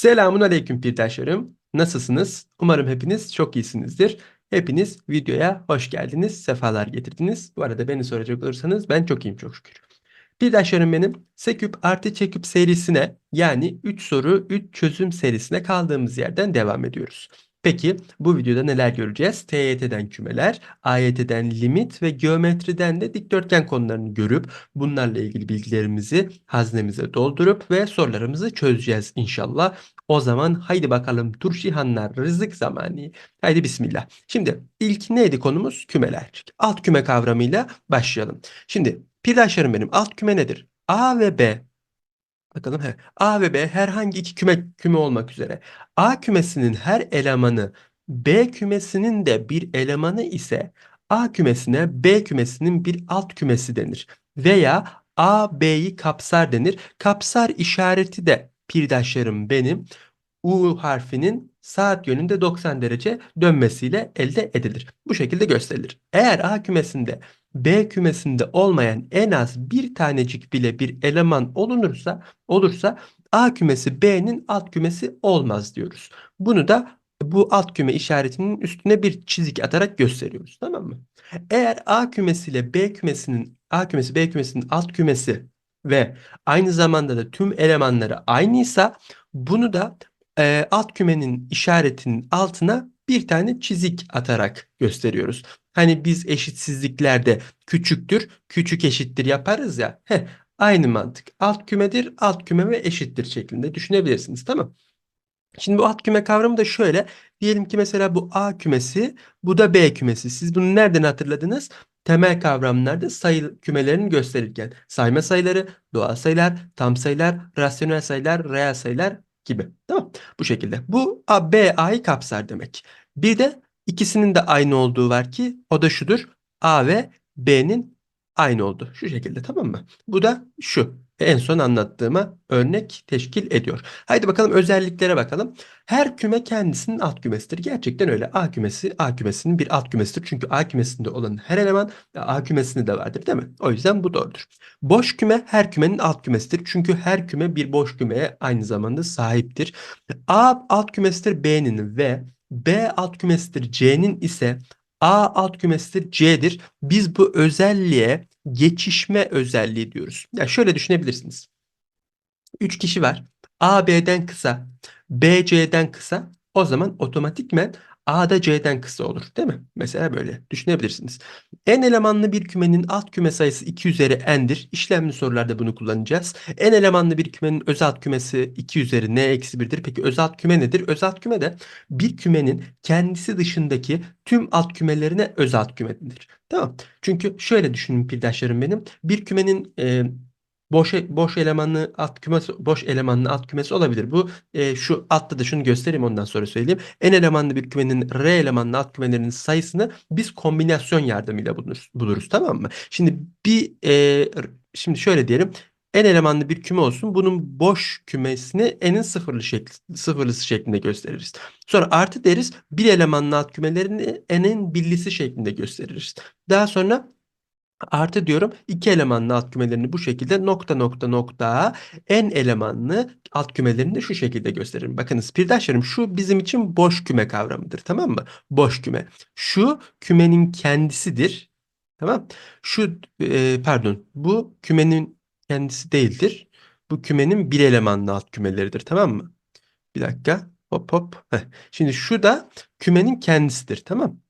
Selamun aleyküm pirdaşlarım. Nasılsınız? Umarım hepiniz çok iyisinizdir. Hepiniz videoya hoş geldiniz, sefalar getirdiniz. Bu arada beni soracak olursanız ben çok iyiyim çok şükür. Pirdaşlarım benim Seküp artı Çeküp serisine yani 3 soru 3 çözüm serisine kaldığımız yerden devam ediyoruz. Peki bu videoda neler göreceğiz? TYT'den kümeler, AYT'den limit ve geometriden de dikdörtgen konularını görüp bunlarla ilgili bilgilerimizi haznemize doldurup ve sorularımızı çözeceğiz inşallah. O zaman haydi bakalım turşihanlar rızık zamanı. Haydi bismillah. Şimdi ilk neydi konumuz? Kümeler. Alt küme kavramıyla başlayalım. Şimdi pirdaşlarım benim alt küme nedir? A ve B Bakalım he. A ve B herhangi iki küme küme olmak üzere. A kümesinin her elemanı B kümesinin de bir elemanı ise A kümesine B kümesinin bir alt kümesi denir. Veya A B'yi kapsar denir. Kapsar işareti de pirdaşlarım benim U harfinin saat yönünde 90 derece dönmesiyle elde edilir. Bu şekilde gösterilir. Eğer A kümesinde B kümesinde olmayan en az bir tanecik bile bir eleman olunursa olursa A kümesi B'nin alt kümesi olmaz diyoruz. Bunu da bu alt küme işaretinin üstüne bir çizik atarak gösteriyoruz. Tamam mı? Eğer A kümesi ile B kümesinin A kümesi B kümesinin alt kümesi ve aynı zamanda da tüm elemanları aynıysa bunu da e, alt kümenin işaretinin altına bir tane çizik atarak gösteriyoruz. Hani biz eşitsizliklerde küçüktür, küçük eşittir yaparız ya. Heh, aynı mantık. Alt kümedir, alt küme ve eşittir şeklinde düşünebilirsiniz. Tamam. Şimdi bu alt küme kavramı da şöyle. Diyelim ki mesela bu A kümesi, bu da B kümesi. Siz bunu nereden hatırladınız? Temel kavramlarda sayı kümelerini gösterirken. Sayma sayıları, doğal sayılar, tam sayılar, rasyonel sayılar, reel sayılar gibi. Tamam. Bu şekilde. Bu A, B, A'yı kapsar demek. Bir de ikisinin de aynı olduğu var ki o da şudur. A ve B'nin aynı oldu. Şu şekilde tamam mı? Bu da şu. En son anlattığıma örnek teşkil ediyor. Haydi bakalım özelliklere bakalım. Her küme kendisinin alt kümesidir. Gerçekten öyle. A kümesi A kümesinin bir alt kümesidir. Çünkü A kümesinde olan her eleman A kümesinde de vardır değil mi? O yüzden bu doğrudur. Boş küme her kümenin alt kümesidir. Çünkü her küme bir boş kümeye aynı zamanda sahiptir. A alt kümesidir B'nin ve B alt kümesidir C'nin ise A alt kümesidir C'dir. Biz bu özelliğe geçişme özelliği diyoruz. Ya şöyle düşünebilirsiniz. 3 kişi var. A B'den kısa, B C'den kısa. O zaman otomatikmen A da C'den kısa olur değil mi? Mesela böyle düşünebilirsiniz. N elemanlı bir kümenin alt küme sayısı 2 üzeri n'dir. İşlemli sorularda bunu kullanacağız. N elemanlı bir kümenin öz alt kümesi 2 üzeri n eksi 1'dir. Peki öz alt küme nedir? Öz alt küme de bir kümenin kendisi dışındaki tüm alt kümelerine öz alt küme. Tamam. Çünkü şöyle düşünün pirdaşlarım benim. Bir kümenin e, boş boş elemanlı alt kümesi boş elemanlı alt kümesi olabilir. Bu e, şu altta da şunu göstereyim ondan sonra söyleyeyim. En elemanlı bir kümenin R elemanlı alt kümelerinin sayısını biz kombinasyon yardımıyla buluruz, buluruz tamam mı? Şimdi bir e, şimdi şöyle diyelim. En elemanlı bir küme olsun. Bunun boş kümesini n'in sıfırlı şekli, sıfırlısı şeklinde gösteririz. Sonra artı deriz. Bir elemanlı alt kümelerini n'in birlisi şeklinde gösteririz. Daha sonra Artı diyorum iki elemanlı alt kümelerini bu şekilde nokta nokta nokta n elemanlı alt kümelerini de şu şekilde gösteririm. Bakınız pirdaşlarım şu bizim için boş küme kavramıdır tamam mı? Boş küme. Şu kümenin kendisidir. Tamam. Şu e, pardon bu kümenin kendisi değildir. Bu kümenin bir elemanlı alt kümeleridir tamam mı? Bir dakika. Hop hop. Heh. Şimdi şu da kümenin kendisidir tamam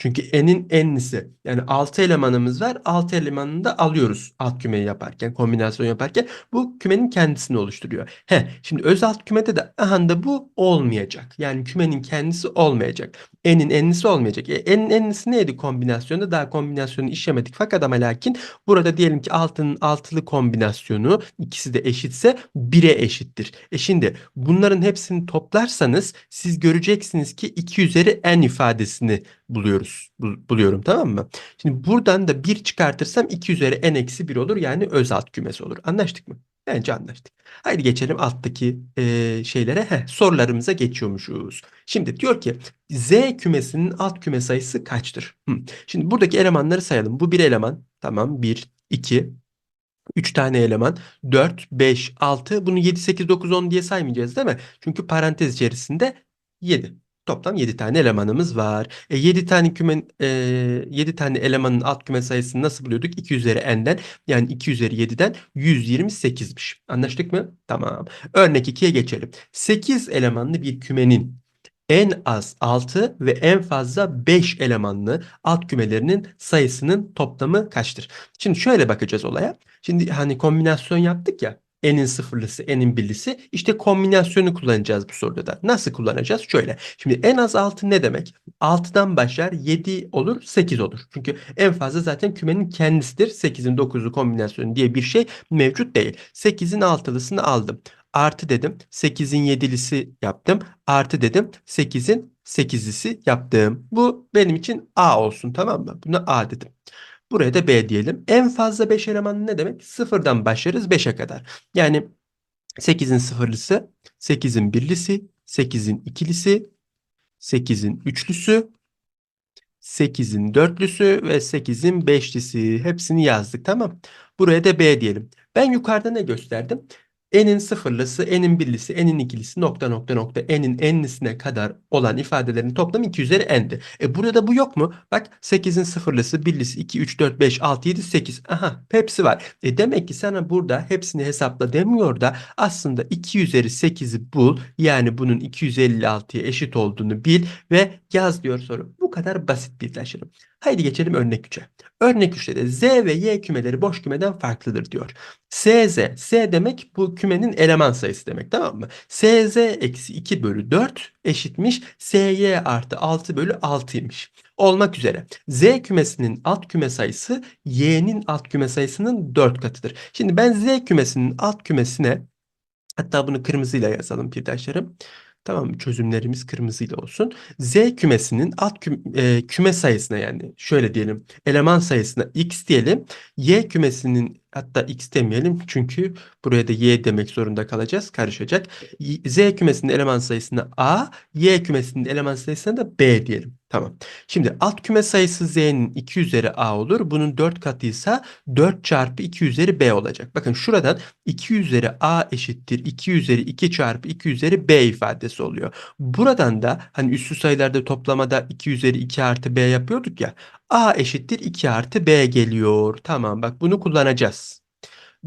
çünkü n'in n'lisi yani 6 elemanımız var. 6 elemanını da alıyoruz alt kümeyi yaparken, kombinasyon yaparken. Bu kümenin kendisini oluşturuyor. He, şimdi öz alt kümede de aha da bu olmayacak. Yani kümenin kendisi olmayacak. N'in n'lisi olmayacak. E, n'in n'lisi neydi kombinasyonda? Daha kombinasyonu işlemedik. Fakat ama lakin burada diyelim ki altının altılı kombinasyonu ikisi de eşitse 1'e eşittir. E şimdi bunların hepsini toplarsanız siz göreceksiniz ki 2 üzeri n ifadesini buluyoruz. buluyorum tamam mı? Şimdi buradan da 1 çıkartırsam 2 üzeri n eksi 1 olur. Yani öz alt kümesi olur. Anlaştık mı? Bence anlaştık. Haydi geçelim alttaki e, şeylere. Heh, sorularımıza geçiyormuşuz. Şimdi diyor ki Z kümesinin alt küme sayısı kaçtır? Hı. Şimdi buradaki elemanları sayalım. Bu bir eleman. Tamam 1, 2, 3 tane eleman 4, 5, 6 bunu 7, 8, 9, 10 diye saymayacağız değil mi? Çünkü parantez içerisinde 7. Toplam 7 tane elemanımız var. E 7 tane kümen e, 7 tane elemanın alt küme sayısını nasıl buluyorduk? 2 üzeri n'den yani 2 üzeri 7'den 128'miş. Anlaştık mı? Tamam. Örnek 2'ye geçelim. 8 elemanlı bir kümenin en az 6 ve en fazla 5 elemanlı alt kümelerinin sayısının toplamı kaçtır? Şimdi şöyle bakacağız olaya. Şimdi hani kombinasyon yaptık ya. N'in sıfırlısı, N'in birlisi. İşte kombinasyonu kullanacağız bu soruda da. Nasıl kullanacağız? Şöyle. Şimdi en az 6 ne demek? 6'dan başlar 7 olur 8 olur. Çünkü en fazla zaten kümenin kendisidir. 8'in 9'u kombinasyonu diye bir şey mevcut değil. 8'in altılısını aldım. Artı dedim 8'in 7'lisi yaptım. Artı dedim 8'in 8'lisi yaptım. Bu benim için A olsun tamam mı? Buna A dedim. Buraya da B diyelim. En fazla 5 eleman ne demek? Sıfırdan başlarız 5'e kadar. Yani 8'in sıfırlısı, 8'in birlisi, 8'in ikilisi, 8'in üçlüsü, 8'in dörtlüsü ve 8'in beşlisi. Hepsini yazdık tamam. Buraya da B diyelim. Ben yukarıda ne gösterdim? N'in sıfırlısı, n'in birlisi, n'in ikilisi nokta nokta nokta n'in n'lisine kadar olan ifadelerin toplamı 2 üzeri n'di. E burada bu yok mu? Bak 8'in sıfırlısı, birlisi 2, 3, 4, 5, 6, 7, 8. Aha hepsi var. E demek ki sana burada hepsini hesapla demiyor da aslında 2 üzeri 8'i bul. Yani bunun 256'ya eşit olduğunu bil ve yaz diyor soru. Bu kadar basit bir taşırım. Haydi geçelim örnek 3'e. Örnek 3'te de Z ve Y kümeleri boş kümeden farklıdır diyor. SZ, S demek bu kümenin eleman sayısı demek tamam mı? SZ eksi 2 bölü 4 eşitmiş SY artı 6 bölü 6'ymış. Olmak üzere Z kümesinin alt küme sayısı Y'nin alt küme sayısının 4 katıdır. Şimdi ben Z kümesinin alt kümesine hatta bunu kırmızıyla yazalım pirdaşlarım. Tamam? Çözümlerimiz kırmızıyla olsun. Z kümesinin alt küm, e, küme sayısına yani şöyle diyelim eleman sayısına x diyelim. Y kümesinin hatta x demeyelim çünkü buraya da y demek zorunda kalacağız. Karışacak. Z kümesinin eleman sayısına a, y kümesinin eleman sayısına da b diyelim. Tamam. Şimdi alt küme sayısı z'nin 2 üzeri a olur. Bunun 4 katıysa 4 çarpı 2 üzeri b olacak. Bakın şuradan 2 üzeri a eşittir 2 üzeri 2 çarpı 2 üzeri b ifadesi oluyor. Buradan da hani üssü sayılarda toplamada 2 üzeri 2 artı b yapıyorduk ya. a eşittir 2 artı b geliyor. Tamam bak bunu kullanacağız.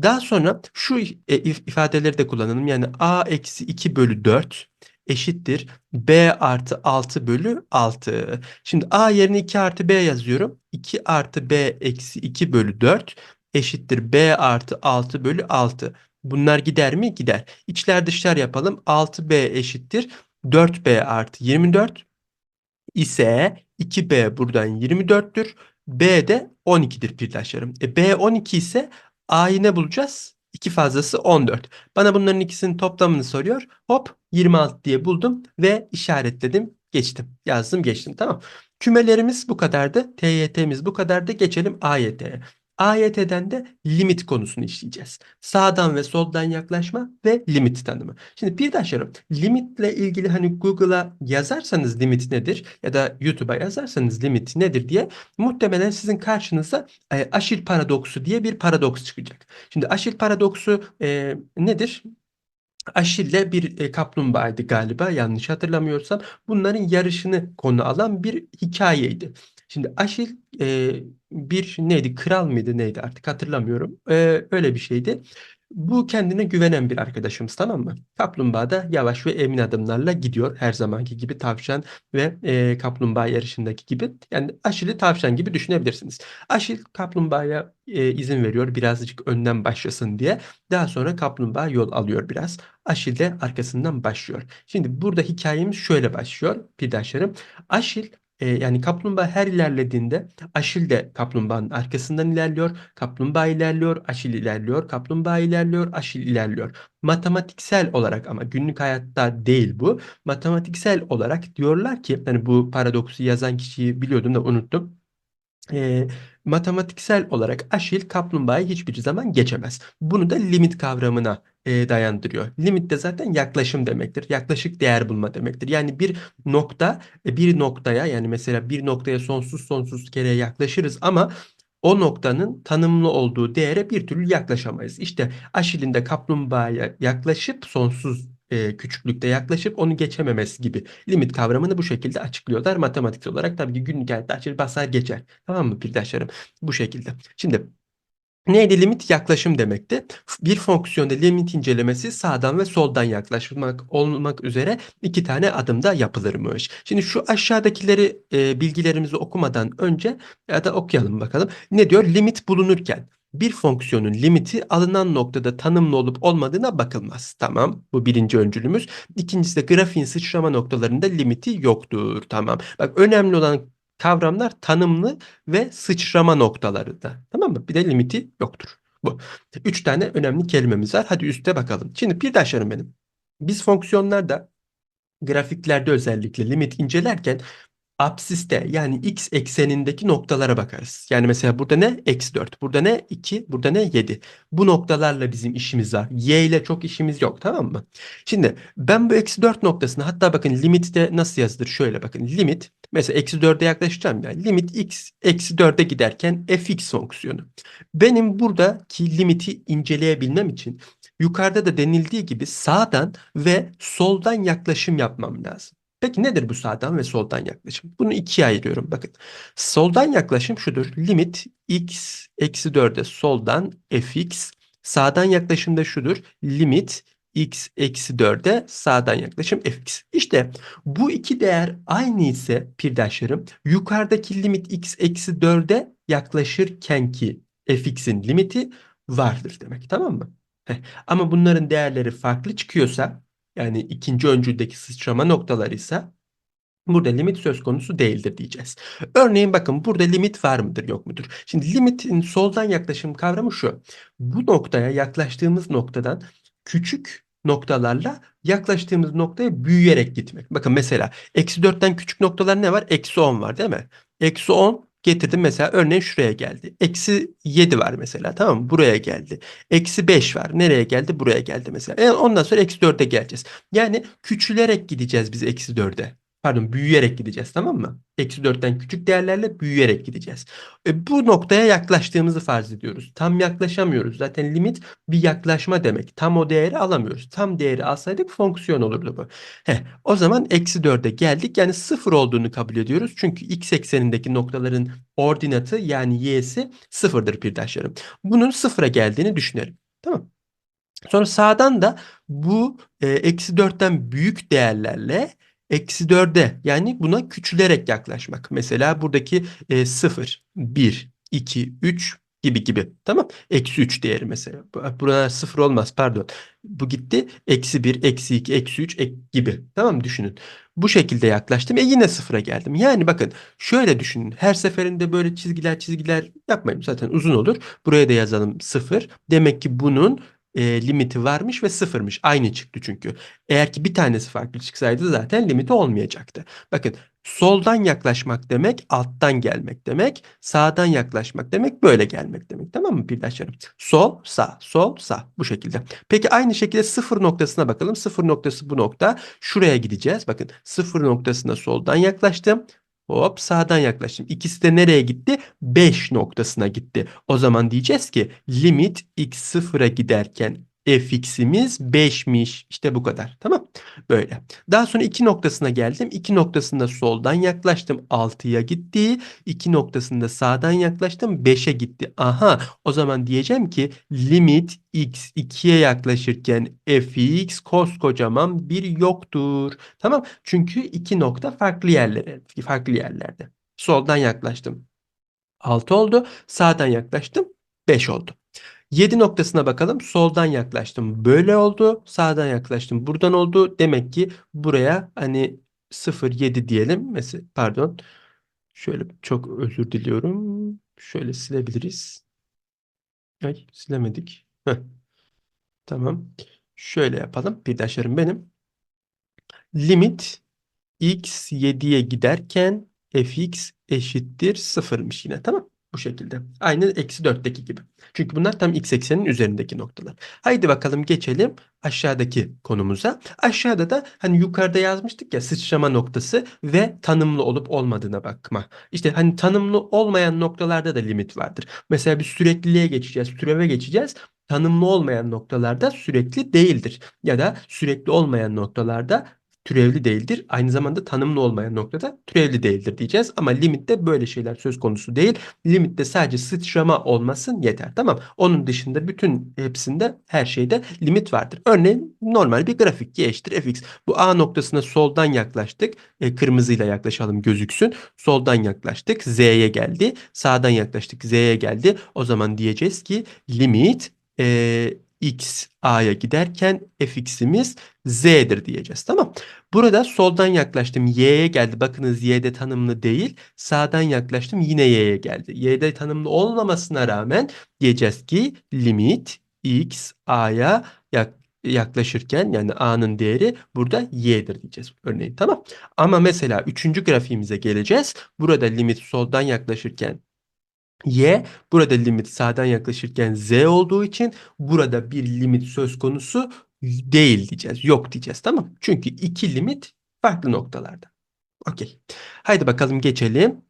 Daha sonra şu e, if- ifadeleri de kullanalım. Yani a eksi 2 bölü 4 eşittir b artı 6 bölü 6. Şimdi a yerine 2 artı b yazıyorum. 2 artı b eksi 2 bölü 4 eşittir b artı 6 bölü 6. Bunlar gider mi? Gider. İçler dışlar yapalım. 6b eşittir 4b artı 24 ise 2b buradan 24'tür. b de 12'dir pirdaşlarım. E, b 12 ise a'yı ne bulacağız? 2 fazlası 14. Bana bunların ikisinin toplamını soruyor. Hop 26 diye buldum ve işaretledim. Geçtim. Yazdım geçtim. Tamam. Kümelerimiz bu kadardı. TYT'miz bu kadardı. Geçelim AYT'ye. AYT'den de limit konusunu işleyeceğiz. Sağdan ve soldan yaklaşma ve limit tanımı. Şimdi pirdaşlarım limitle ilgili hani Google'a yazarsanız limit nedir ya da YouTube'a yazarsanız limit nedir diye muhtemelen sizin karşınıza e, Aşil paradoksu diye bir paradoks çıkacak. Şimdi Aşil paradoksu e, nedir? Aşille bir e, kaplumbağaydı galiba yanlış hatırlamıyorsam. Bunların yarışını konu alan bir hikayeydi. Şimdi Aşil e, bir neydi kral mıydı neydi artık hatırlamıyorum. E, öyle bir şeydi. Bu kendine güvenen bir arkadaşımız tamam mı? Kaplumbağa da yavaş ve emin adımlarla gidiyor. Her zamanki gibi tavşan ve e, kaplumbağa yarışındaki gibi. Yani Aşil'i tavşan gibi düşünebilirsiniz. Aşil kaplumbağaya e, izin veriyor birazcık önden başlasın diye. Daha sonra kaplumbağa yol alıyor biraz. Aşil de arkasından başlıyor. Şimdi burada hikayemiz şöyle başlıyor pirdaşlarım. Aşil e, yani kaplumbağa her ilerlediğinde Aşil de kaplumbağanın arkasından ilerliyor. Kaplumbağa ilerliyor, Aşil ilerliyor, kaplumbağa ilerliyor, Aşil ilerliyor. Matematiksel olarak ama günlük hayatta değil bu. Matematiksel olarak diyorlar ki hani bu paradoksu yazan kişiyi biliyordum da unuttum. E, matematiksel olarak Aşil kaplumbağayı hiçbir zaman geçemez. Bunu da limit kavramına e, dayandırıyor. Limit de zaten yaklaşım demektir. Yaklaşık değer bulma demektir. Yani bir nokta e, bir noktaya yani mesela bir noktaya sonsuz sonsuz kere yaklaşırız ama o noktanın tanımlı olduğu değere bir türlü yaklaşamayız. İşte Aşil'in kaplumbağaya yaklaşıp sonsuz e, küçüklükte yaklaşıp onu geçememesi gibi limit kavramını bu şekilde açıklıyorlar. Matematiksel olarak tabii ki günlük hayatta Aşil basar geçer. Tamam mı pirdaşlarım? Bu şekilde. Şimdi Neydi limit? Yaklaşım demekti. Bir fonksiyonda limit incelemesi sağdan ve soldan yaklaşmak olmak üzere iki tane adımda yapılırmış. Şimdi şu aşağıdakileri e, bilgilerimizi okumadan önce ya da okuyalım bakalım. Ne diyor? Limit bulunurken bir fonksiyonun limiti alınan noktada tanımlı olup olmadığına bakılmaz. Tamam. Bu birinci öncülümüz. İkincisi de grafiğin sıçrama noktalarında limiti yoktur. Tamam. Bak önemli olan kavramlar tanımlı ve sıçrama noktaları da. Tamam mı? Bir de limiti yoktur. Bu. Üç tane önemli kelimemiz var. Hadi üste bakalım. Şimdi bir daşlarım benim. Biz fonksiyonlarda grafiklerde özellikle limit incelerken Apsiste yani x eksenindeki noktalara bakarız. Yani mesela burada ne? Eksi 4. Burada ne? 2. Burada ne? 7. Bu noktalarla bizim işimiz var. Y ile çok işimiz yok tamam mı? Şimdi ben bu eksi 4 noktasını hatta bakın limit de nasıl yazılır? Şöyle bakın limit mesela eksi 4'e yaklaşacağım ya. Limit x eksi 4'e giderken fx fonksiyonu. Benim buradaki limiti inceleyebilmem için yukarıda da denildiği gibi sağdan ve soldan yaklaşım yapmam lazım. Peki nedir bu sağdan ve soldan yaklaşım? Bunu ikiye ayırıyorum. Bakın soldan yaklaşım şudur. Limit x eksi 4'e soldan fx. Sağdan yaklaşım da şudur. Limit x eksi 4'e sağdan yaklaşım fx. İşte bu iki değer aynı ise pirdaşlarım yukarıdaki limit x eksi 4'e yaklaşırken ki fx'in limiti vardır demek. Tamam mı? Heh. Ama bunların değerleri farklı çıkıyorsa yani ikinci öncüldeki sıçrama noktaları ise burada limit söz konusu değildir diyeceğiz. Örneğin bakın burada limit var mıdır yok mudur? Şimdi limitin soldan yaklaşım kavramı şu. Bu noktaya yaklaştığımız noktadan küçük noktalarla yaklaştığımız noktaya büyüyerek gitmek. Bakın mesela eksi 4'ten küçük noktalar ne var? Eksi 10 var değil mi? Eksi 10 getirdim mesela örneğin şuraya geldi. Eksi 7 var mesela tamam mı? Buraya geldi. Eksi 5 var. Nereye geldi? Buraya geldi mesela. Yani ondan sonra eksi 4'e geleceğiz. Yani küçülerek gideceğiz biz eksi 4'e. Pardon büyüyerek gideceğiz tamam mı? Eksi 4'ten küçük değerlerle büyüyerek gideceğiz. E, bu noktaya yaklaştığımızı farz ediyoruz. Tam yaklaşamıyoruz. Zaten limit bir yaklaşma demek. Tam o değeri alamıyoruz. Tam değeri alsaydık fonksiyon olurdu bu. Heh, o zaman eksi 4'e geldik. Yani sıfır olduğunu kabul ediyoruz. Çünkü x eksenindeki noktaların ordinatı yani y'si sıfırdır pirdaşlarım. Bunun sıfıra geldiğini düşünelim. Tamam Sonra sağdan da bu e, eksi 4'ten büyük değerlerle eksi 4'e yani buna küçülerek yaklaşmak. Mesela buradaki e, 0, 1, 2, 3 gibi gibi. Tamam. Eksi 3 değeri mesela. Burada 0 olmaz pardon. Bu gitti. Eksi 1, eksi 2, eksi 3 ek gibi. Tamam düşünün. Bu şekilde yaklaştım. E yine sıfıra geldim. Yani bakın şöyle düşünün. Her seferinde böyle çizgiler çizgiler yapmayın. Zaten uzun olur. Buraya da yazalım 0. Demek ki bunun e, limiti varmış ve sıfırmış. Aynı çıktı çünkü. Eğer ki bir tanesi farklı çıksaydı zaten limiti olmayacaktı. Bakın soldan yaklaşmak demek alttan gelmek demek. Sağdan yaklaşmak demek böyle gelmek demek. Tamam mı pirdaşlarım? Sol, sağ, sol, sağ. Bu şekilde. Peki aynı şekilde sıfır noktasına bakalım. Sıfır noktası bu nokta. Şuraya gideceğiz. Bakın sıfır noktasına soldan yaklaştım. Hop sağdan yaklaştım. İkisi de nereye gitti? 5 noktasına gitti. O zaman diyeceğiz ki limit x sıfıra giderken fx'imiz 5'miş. İşte bu kadar. Tamam. Böyle. Daha sonra 2 noktasına geldim. 2 noktasında soldan yaklaştım. 6'ya gitti. 2 noktasında sağdan yaklaştım. 5'e gitti. Aha. O zaman diyeceğim ki limit x 2'ye yaklaşırken fx koskocaman bir yoktur. Tamam. Çünkü iki nokta farklı yerlere, farklı yerlerde. Soldan yaklaştım. 6 oldu. Sağdan yaklaştım. 5 oldu. 7 noktasına bakalım. Soldan yaklaştım. Böyle oldu. Sağdan yaklaştım. Buradan oldu. Demek ki buraya hani 0 7 diyelim. Mesela pardon. Şöyle çok özür diliyorum. Şöyle silebiliriz. Ay silemedik. Heh. Tamam. Şöyle yapalım. Pirdaşlarım benim. Limit x 7'ye giderken fx eşittir sıfırmış yine. Tamam. Bu şekilde. Aynı eksi 4'teki gibi. Çünkü bunlar tam x eksenin üzerindeki noktalar. Haydi bakalım geçelim aşağıdaki konumuza. Aşağıda da hani yukarıda yazmıştık ya sıçrama noktası ve tanımlı olup olmadığına bakma. İşte hani tanımlı olmayan noktalarda da limit vardır. Mesela bir sürekliliğe geçeceğiz, türeve geçeceğiz. Tanımlı olmayan noktalarda sürekli değildir. Ya da sürekli olmayan noktalarda türevli değildir. Aynı zamanda tanımlı olmayan noktada türevli değildir diyeceğiz. Ama limitte böyle şeyler söz konusu değil. Limitte sadece sıçrama olmasın yeter. Tamam. Onun dışında bütün hepsinde her şeyde limit vardır. Örneğin normal bir grafik y eşittir fx. Bu a noktasına soldan yaklaştık. E, kırmızıyla yaklaşalım gözüksün. Soldan yaklaştık. z'ye geldi. Sağdan yaklaştık. z'ye geldi. O zaman diyeceğiz ki limit e, x a'ya giderken fx'imiz z'dir diyeceğiz. Tamam. Burada soldan yaklaştım y'ye geldi. Bakınız y'de tanımlı değil. Sağdan yaklaştım yine y'ye geldi. y'de tanımlı olmamasına rağmen diyeceğiz ki limit x a'ya yaklaşırken yani a'nın değeri burada y'dir diyeceğiz örneğin tamam. Ama mesela üçüncü grafiğimize geleceğiz. Burada limit soldan yaklaşırken y burada limit sağdan yaklaşırken z olduğu için burada bir limit söz konusu değil diyeceğiz. Yok diyeceğiz tamam. Çünkü iki limit farklı noktalarda. Okey. Haydi bakalım geçelim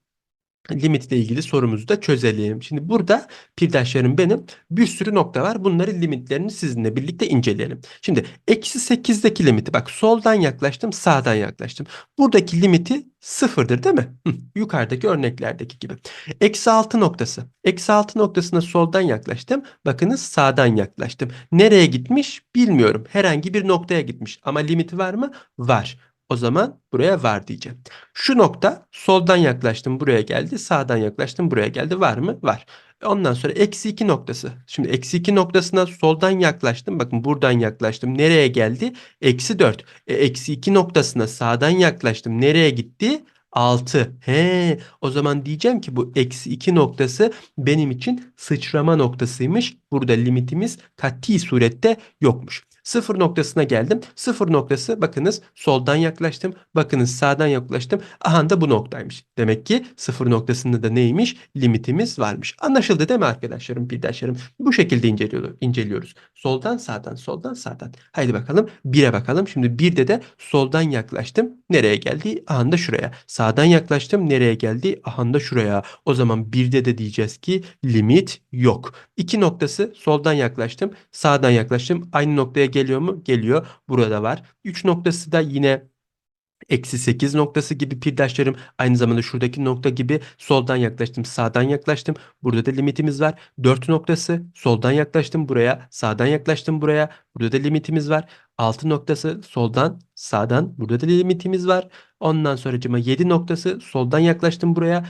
limitle ilgili sorumuzu da çözelim. Şimdi burada pirdaşlarım benim bir sürü nokta var. Bunların limitlerini sizinle birlikte inceleyelim. Şimdi eksi 8'deki limiti bak soldan yaklaştım sağdan yaklaştım. Buradaki limiti sıfırdır değil mi? Yukarıdaki örneklerdeki gibi. Eksi 6 noktası. Eksi 6 noktasına soldan yaklaştım. Bakınız sağdan yaklaştım. Nereye gitmiş bilmiyorum. Herhangi bir noktaya gitmiş. Ama limiti var mı? Var. O zaman buraya var diyeceğim. Şu nokta soldan yaklaştım buraya geldi. Sağdan yaklaştım buraya geldi. Var mı? Var. Ondan sonra eksi 2 noktası. Şimdi eksi 2 noktasına soldan yaklaştım. Bakın buradan yaklaştım. Nereye geldi? Eksi 4. E, eksi 2 noktasına sağdan yaklaştım. Nereye gitti? 6. He, o zaman diyeceğim ki bu eksi 2 noktası benim için sıçrama noktasıymış. Burada limitimiz kati surette yokmuş. Sıfır noktasına geldim. Sıfır noktası bakınız soldan yaklaştım. Bakınız sağdan yaklaştım. Aha da bu noktaymış. Demek ki sıfır noktasında da neymiş? Limitimiz varmış. Anlaşıldı değil mi arkadaşlarım, birdaşlarım? Bu şekilde inceliyoruz. Soldan sağdan, soldan sağdan. Haydi bakalım. Bire bakalım. Şimdi birde de soldan yaklaştım. Nereye geldi? Aha da şuraya. Sağdan yaklaştım. Nereye geldi? Aha da şuraya. O zaman birde de diyeceğiz ki limit yok. İki noktası soldan yaklaştım. Sağdan yaklaştım. Aynı noktaya geliyor mu? Geliyor. Burada var. 3 noktası da yine Eksi 8 noktası gibi pirdaşlarım aynı zamanda şuradaki nokta gibi soldan yaklaştım sağdan yaklaştım. Burada da limitimiz var. 4 noktası soldan yaklaştım buraya sağdan yaklaştım buraya. Burada da limitimiz var. 6 noktası soldan sağdan burada da limitimiz var. Ondan sonra 7 noktası soldan yaklaştım buraya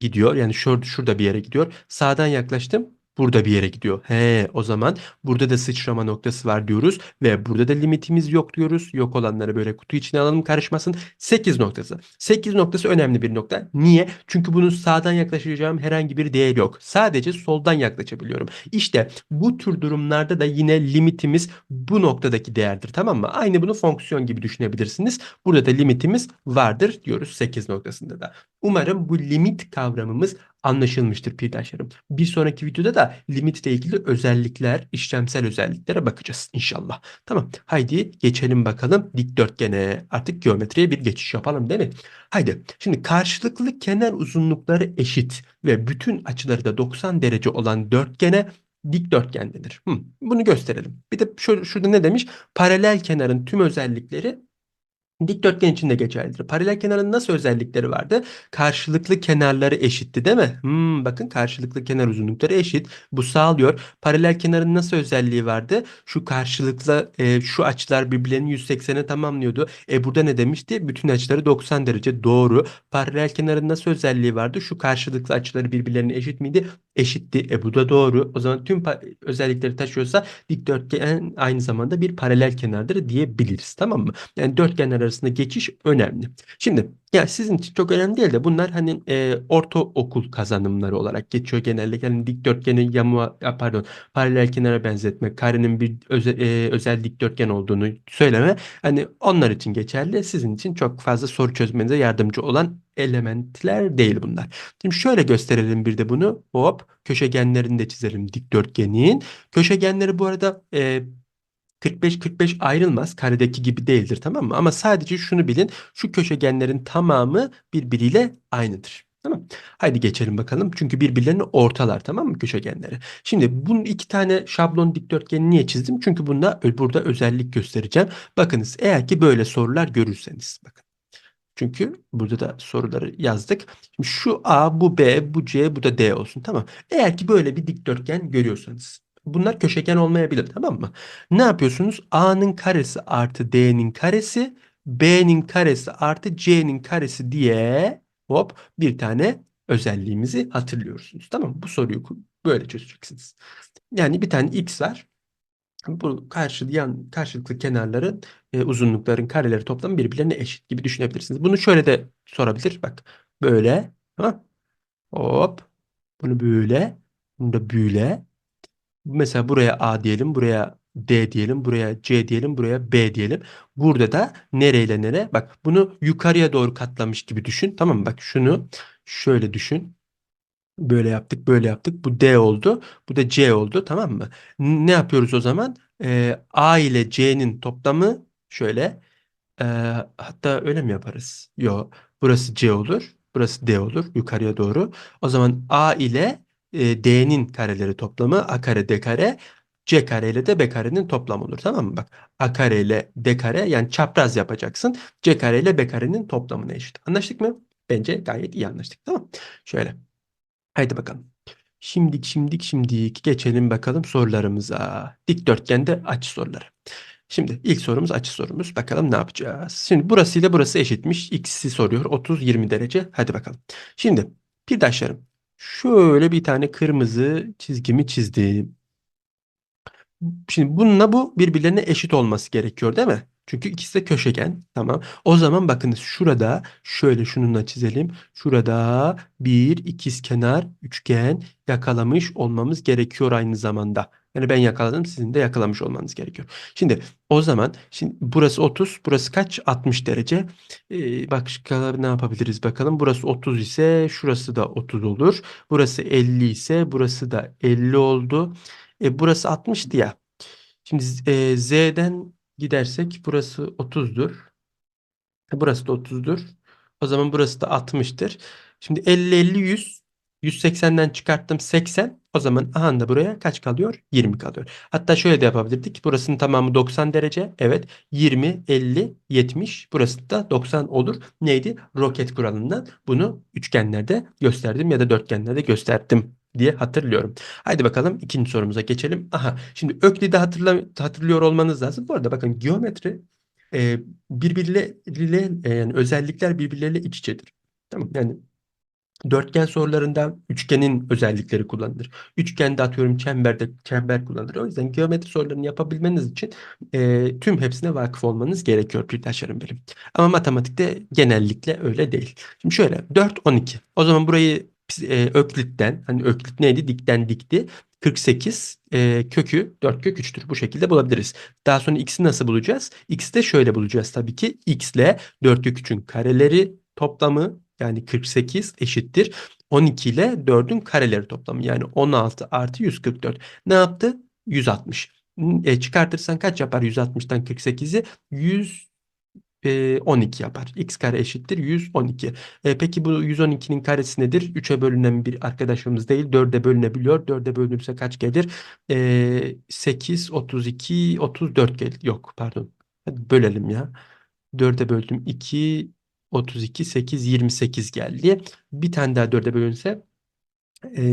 gidiyor. Yani şurada, şurada bir yere gidiyor. Sağdan yaklaştım burada bir yere gidiyor. He, o zaman burada da sıçrama noktası var diyoruz ve burada da limitimiz yok diyoruz. Yok olanları böyle kutu içine alalım karışmasın. 8 noktası. 8 noktası önemli bir nokta. Niye? Çünkü bunun sağdan yaklaşacağım herhangi bir değer yok. Sadece soldan yaklaşabiliyorum. İşte bu tür durumlarda da yine limitimiz bu noktadaki değerdir tamam mı? Aynı bunu fonksiyon gibi düşünebilirsiniz. Burada da limitimiz vardır diyoruz 8 noktasında da. Umarım bu limit kavramımız anlaşılmıştır pirdaşlarım. Bir sonraki videoda da limitle ilgili özellikler, işlemsel özelliklere bakacağız inşallah. Tamam. Haydi geçelim bakalım dikdörtgene. Artık geometriye bir geçiş yapalım değil mi? Haydi. Şimdi karşılıklı kenar uzunlukları eşit ve bütün açıları da 90 derece olan dörtgene dikdörtgen denir. Hı, bunu gösterelim. Bir de şöyle, şurada ne demiş? Paralel kenarın tüm özellikleri Dikdörtgen için de geçerlidir. Paralel kenarın nasıl özellikleri vardı? Karşılıklı kenarları eşitti değil mi? Hmm, bakın karşılıklı kenar uzunlukları eşit. Bu sağlıyor. Paralel kenarın nasıl özelliği vardı? Şu karşılıklı e, şu açılar birbirlerinin 180'e tamamlıyordu. E burada ne demişti? Bütün açıları 90 derece. Doğru. Paralel kenarın nasıl özelliği vardı? Şu karşılıklı açıları birbirlerine eşit miydi? Eşitti. E bu da doğru. O zaman tüm özellikleri taşıyorsa dikdörtgen aynı zamanda bir paralel kenardır diyebiliriz. Tamam mı? Yani dörtgenler arasında arasında geçiş önemli. Şimdi ya sizin için çok önemli değil de bunlar hani e, ortaokul kazanımları olarak geçiyor genellikle. Yani dikdörtgeni yamuğa ya pardon paralel kenara benzetme, karenin bir özel, e, özel dikdörtgen olduğunu söyleme. Hani onlar için geçerli. Sizin için çok fazla soru çözmenize yardımcı olan elementler değil bunlar. Şimdi şöyle gösterelim bir de bunu. Hop köşegenlerini de çizelim dikdörtgenin. Köşegenleri bu arada e, 45-45 ayrılmaz. Karedeki gibi değildir tamam mı? Ama sadece şunu bilin. Şu köşegenlerin tamamı birbiriyle aynıdır. Tamam. Haydi geçelim bakalım. Çünkü birbirlerini ortalar tamam mı köşegenleri? Şimdi bunun iki tane şablon dikdörtgeni niye çizdim? Çünkü bunda burada özellik göstereceğim. Bakınız eğer ki böyle sorular görürseniz bakın. Çünkü burada da soruları yazdık. Şimdi şu A, bu B, bu C, bu da D olsun. Tamam. Eğer ki böyle bir dikdörtgen görüyorsanız. Bunlar köşegen olmayabilir tamam mı? Ne yapıyorsunuz? A'nın karesi artı D'nin karesi, B'nin karesi artı C'nin karesi diye hop bir tane özelliğimizi hatırlıyorsunuz. Tamam mı? Bu soruyu böyle çözeceksiniz. Yani bir tane x var. Bu karşı yan karşılıklı kenarların e, uzunlukların kareleri toplamı birbirlerine eşit gibi düşünebilirsiniz. Bunu şöyle de sorabilir. Bak böyle. Ha? Hop. Bunu böyle. Bunu da böyle. Mesela buraya A diyelim, buraya D diyelim, buraya C diyelim, buraya B diyelim. Burada da nereyle nere? Bak bunu yukarıya doğru katlamış gibi düşün. Tamam mı? Bak şunu şöyle düşün. Böyle yaptık, böyle yaptık. Bu D oldu. Bu da C oldu. Tamam mı? Ne yapıyoruz o zaman? Ee, A ile C'nin toplamı şöyle. Ee, hatta öyle mi yaparız? Yok. Burası C olur. Burası D olur. Yukarıya doğru. O zaman A ile e, D'nin kareleri toplamı A kare D kare. C kare ile de B karenin toplamı olur. Tamam mı? Bak A kare ile D kare yani çapraz yapacaksın. C kare ile B karenin toplamına eşit. Anlaştık mı? Bence gayet iyi anlaştık. Tamam. Şöyle. Haydi bakalım. Şimdik şimdik şimdik geçelim bakalım sorularımıza. Dikdörtgende açı soruları. Şimdi ilk sorumuz açı sorumuz. Bakalım ne yapacağız? Şimdi burası ile burası eşitmiş. X'i soruyor. 30-20 derece. Hadi bakalım. Şimdi bir taşlarım. Şöyle bir tane kırmızı çizgimi çizdim. Şimdi bununla bu birbirlerine eşit olması gerekiyor değil mi? Çünkü ikisi de köşegen. Tamam. O zaman bakınız şurada şöyle şununla çizelim. Şurada bir ikizkenar üçgen yakalamış olmamız gerekiyor aynı zamanda. Yani ben yakaladım sizin de yakalamış olmanız gerekiyor. Şimdi o zaman şimdi burası 30 burası kaç? 60 derece. Ee, başka ne yapabiliriz bakalım. Burası 30 ise şurası da 30 olur. Burası 50 ise burası da 50 oldu. E, burası 60'tı ya. Şimdi e, Z'den gidersek burası 30'dur. Burası da 30'dur. O zaman burası da 60'tır. Şimdi 50 50 100 180'den çıkarttım 80. O zaman aha da buraya kaç kalıyor? 20 kalıyor. Hatta şöyle de yapabilirdik. Burasının tamamı 90 derece. Evet. 20, 50, 70. Burası da 90 olur. Neydi? Roket kuralından bunu üçgenlerde gösterdim ya da dörtgenlerde gösterdim diye hatırlıyorum. Haydi bakalım ikinci sorumuza geçelim. Aha şimdi Öklid'i hatırla, hatırlıyor olmanız lazım. Bu arada bakın geometri e, birbirleriyle e, yani özellikler birbirleriyle iç içedir. Tamam yani Dörtgen sorularında üçgenin özellikleri kullanılır. Üçgende atıyorum çemberde çember kullanılır. O yüzden geometri sorularını yapabilmeniz için e, tüm hepsine vakıf olmanız gerekiyor Pirtaşlarım benim. Ama matematikte genellikle öyle değil. Şimdi şöyle 4 12. O zaman burayı e, Öklit'ten hani Öklit neydi? Dikten dikti. 48 e, kökü 4 kök 3'tür. Bu şekilde bulabiliriz. Daha sonra x'i nasıl bulacağız? X'i de şöyle bulacağız tabii ki. x ile 4 kök 3'ün kareleri toplamı yani 48 eşittir. 12 ile 4'ün kareleri toplamı yani 16 artı 144. Ne yaptı? 160. E, çıkartırsan kaç yapar 160'tan 48'i? 100 12 yapar. X kare eşittir 112. E, peki bu 112'nin karesi nedir? 3'e bölünen bir arkadaşımız değil. 4'e bölünebiliyor. 4'e bölünürse kaç gelir? E, 8, 32, 34 gelir. Yok pardon. Hadi bölelim ya. 4'e böldüm 2, 32, 8, 28 geldi. Bir tane daha 4'e bölünse e,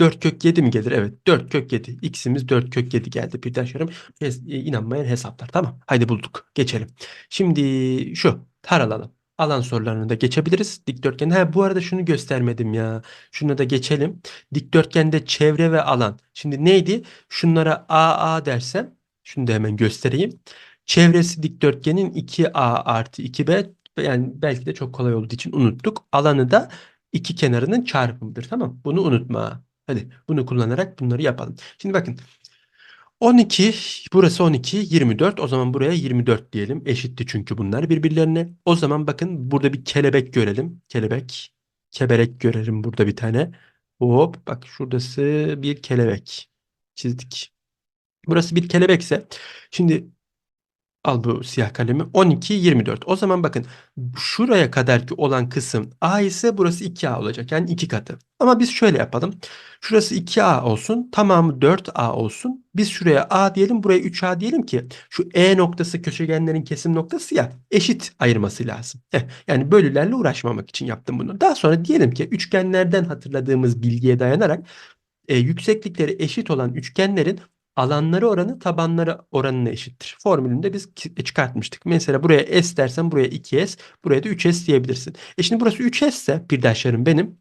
4 kök 7 mi gelir? Evet 4 kök 7. X'imiz 4 kök 7 geldi. Pirtaşlarım hes inanmayan hesaplar. Tamam. Haydi bulduk. Geçelim. Şimdi şu taralalım. Alan sorularını da geçebiliriz. Dikdörtgen. Ha bu arada şunu göstermedim ya. Şunu da geçelim. Dikdörtgende çevre ve alan. Şimdi neydi? Şunlara AA dersem şunu da hemen göstereyim. Çevresi dikdörtgenin 2A artı 2B yani belki de çok kolay olduğu için unuttuk. Alanı da iki kenarının çarpımıdır. Tamam. Bunu unutma. Hadi bunu kullanarak bunları yapalım. Şimdi bakın 12 burası 12 24 o zaman buraya 24 diyelim. Eşitti çünkü bunlar birbirlerine. O zaman bakın burada bir kelebek görelim. Kelebek. Keberek görelim burada bir tane. Hop bak şuradası bir kelebek. Çizdik. Burası bir kelebekse şimdi Al bu siyah kalemi. 12, 24. O zaman bakın şuraya kadarki olan kısım A ise burası 2A olacak. Yani iki katı. Ama biz şöyle yapalım. Şurası 2A olsun. Tamamı 4A olsun. Biz şuraya A diyelim. Buraya 3A diyelim ki şu E noktası köşegenlerin kesim noktası ya eşit ayırması lazım. Eh, yani bölülerle uğraşmamak için yaptım bunu. Daha sonra diyelim ki üçgenlerden hatırladığımız bilgiye dayanarak e, yükseklikleri eşit olan üçgenlerin alanları oranı tabanları oranına eşittir. Formülünde biz çıkartmıştık. Mesela buraya S dersen buraya 2S, buraya da 3S diyebilirsin. E şimdi burası 3S ise bir derslerim benim.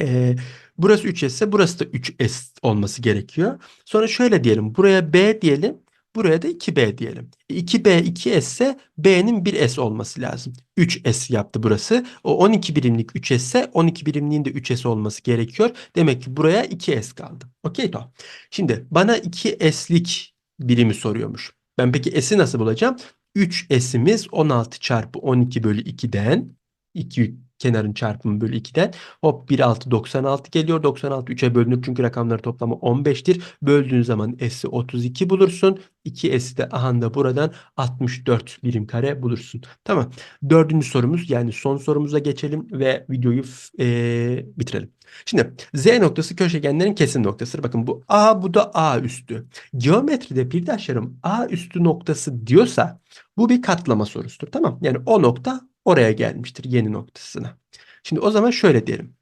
Ee, burası 3S ise burası da 3S olması gerekiyor. Sonra şöyle diyelim. Buraya B diyelim. Buraya da 2B diyelim. 2B 2S ise B'nin 1S olması lazım. 3S yaptı burası. O 12 birimlik 3S ise 12 birimliğin de 3S olması gerekiyor. Demek ki buraya 2S kaldı. Okey to. Şimdi bana 2S'lik birimi soruyormuş. Ben peki S'i nasıl bulacağım? 3S'imiz 16 çarpı 12 bölü 2'den 2 kenarın çarpımı bölü 2'den hop 1 6 96 geliyor. 96 3'e bölünür çünkü rakamları toplamı 15'tir. Böldüğün zaman S'i 32 bulursun. 2 S'i de ahanda buradan 64 birim kare bulursun. Tamam. Dördüncü sorumuz yani son sorumuza geçelim ve videoyu e, bitirelim. Şimdi Z noktası köşegenlerin kesim noktasıdır. Bakın bu A bu da A üstü. Geometride bir taşlarım A üstü noktası diyorsa bu bir katlama sorusudur. Tamam. Yani o nokta oraya gelmiştir yeni noktasına. Şimdi o zaman şöyle diyelim.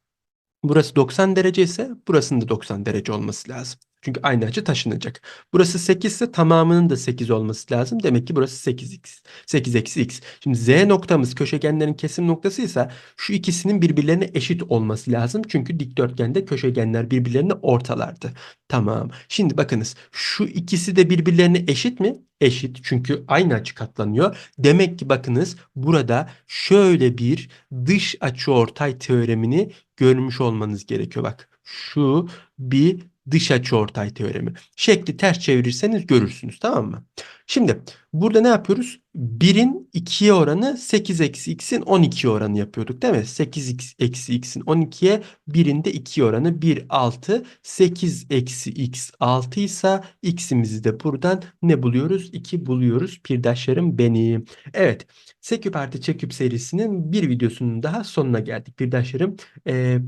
Burası 90 derece ise burasının da 90 derece olması lazım. Çünkü aynı açı taşınacak. Burası 8 ise tamamının da 8 olması lazım. Demek ki burası 8x. 8 eksi x. Şimdi z noktamız köşegenlerin kesim noktası ise şu ikisinin birbirlerine eşit olması lazım. Çünkü dikdörtgende köşegenler birbirlerini ortalardı. Tamam. Şimdi bakınız şu ikisi de birbirlerine eşit mi? Eşit. Çünkü aynı açı katlanıyor. Demek ki bakınız burada şöyle bir dış açıortay teoremini görmüş olmanız gerekiyor. Bak şu bir dış açıortay teoremi. Şekli ters çevirirseniz görürsünüz tamam mı? Şimdi burada ne yapıyoruz? 1'in 2'ye oranı 8 eksi x'in 12 oranı yapıyorduk değil mi? 8 x eksi x'in 12'ye 1'in de 2 oranı 1 6 8 eksi x 6 ise x'imizi de buradan ne buluyoruz? 2 buluyoruz pirdaşlarım benim. Evet seküp artı çeküp serisinin bir videosunun daha sonuna geldik pirdaşlarım. Ee,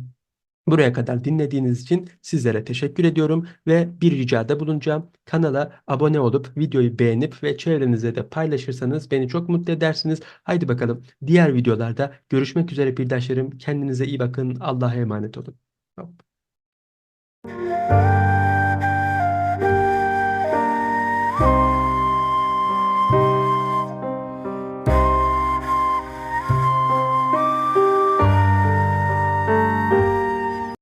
Buraya kadar dinlediğiniz için sizlere teşekkür ediyorum ve bir ricada bulunacağım. Kanala abone olup videoyu beğenip ve çevrenize de paylaşırsanız beni çok mutlu edersiniz. Haydi bakalım diğer videolarda görüşmek üzere pirdaşlarım. Kendinize iyi bakın. Allah'a emanet olun. Hop.